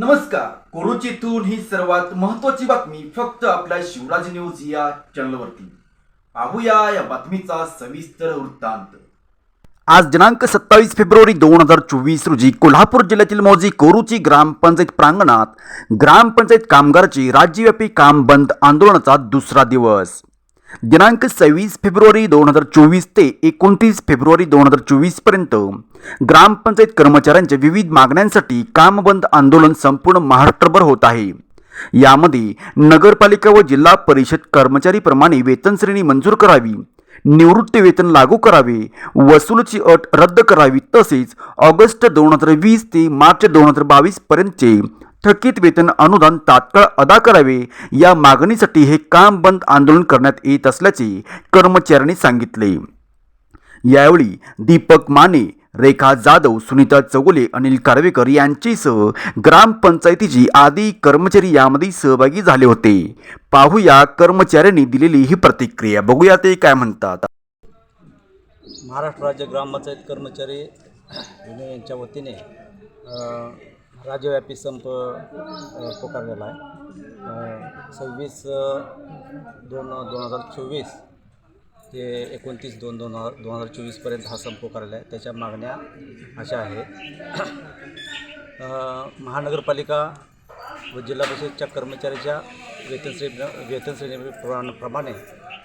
नमस्कार. कोरुचीतून ही सर्वात महत्वाची बातमी फक्त आपल्या शिवराज न्यूज या चॅनलवरती. पाहूया या बातमीचा सविस्तर वृत्तांत. आज दिनांक सत्तावीस फेब्रुवारी दोन हजार चोवीस रोजी कोल्हापूर जिल्ह्यातील मौजी कोरुची ग्रामपंचायत प्रांगणात ग्रामपंचायत कामगारची राज्यव्यापी काम बंद आंदोलनाचा दुसरा दिवस. दिनांक सव्वीस फेब्रुवारी दोन हजार चोवीस ते एकोणतीस फेब्रुवारी दोन हजार चोवीसपर्यंत ग्रामपंचायत कर्मचाऱ्यांच्या विविध मागण्यांसाठी कामबंद आंदोलन संपूर्ण महाराष्ट्रभर होत आहे. यामध्ये नगरपालिका व जिल्हा परिषद कर्मचारीप्रमाणे वेतन श्रेणी मंजूर करावी निवृत्ती वेतन लागू करावे वसुलीची अट रद्द करावी तसेच ऑगस्ट दोन हजार वीस ते मार्च दोन हजार बावीस पर्यंतचे थकीत वेतन अनुदान तात्काळ अदा करावे या मागणीसाठी हे काम बंद आंदोलन करण्यात येत असल्याचे कर्मचाऱ्यांनी सांगितले. यावेळी दीपक माने रेखा जाधव सुनीता चौगुले अनिल कारवेकर यांच्यासह ग्रामपंचायतीची आदी कर्मचारी यामध्ये सहभागी झाले होते. पाहूया कर्मचाऱ्यांनी दिलेली ही प्रतिक्रिया. बघूया ते काय म्हणतात. महाराष्ट्र राज्य ग्रामपंचायत कर्मचारी यांच्या वतीने राज्यव्यापी संप पुकारलेला आहे. सव्वीस दोन दोन हजार चोवीस ते एकोणतीस दोन दोन हजार दोन हजार चोवीसपर्यंत हा संप पुकारलेला आहे. त्याच्या मागण्या अशा आहेत. महानगरपालिका व जिल्हा परिषदच्या कर्मचाऱ्याच्या वेतन श्रेणी वेतन श्रेणी प्रमाणे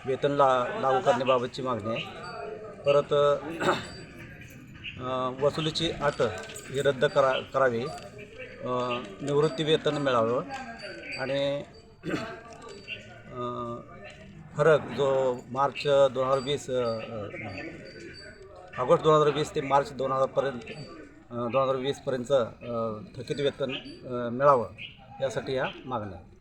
वेतन ला लागू करण्याबाबतची मागणी आहे. परत वसुलीची अट ही रद्द करा करावी. निवृत्तीवेतन निवृत्ती वेतन मिळावं आणि फरक जो मार्च दोन हजार वीस ऑगस्ट दोन हजार वीस ते मार्च दोन हजारपर्यंत दोन हजार वीसपर्यंतचं थकीत वेतन मिळावं यासाठी ह्या मागण्या आहेत.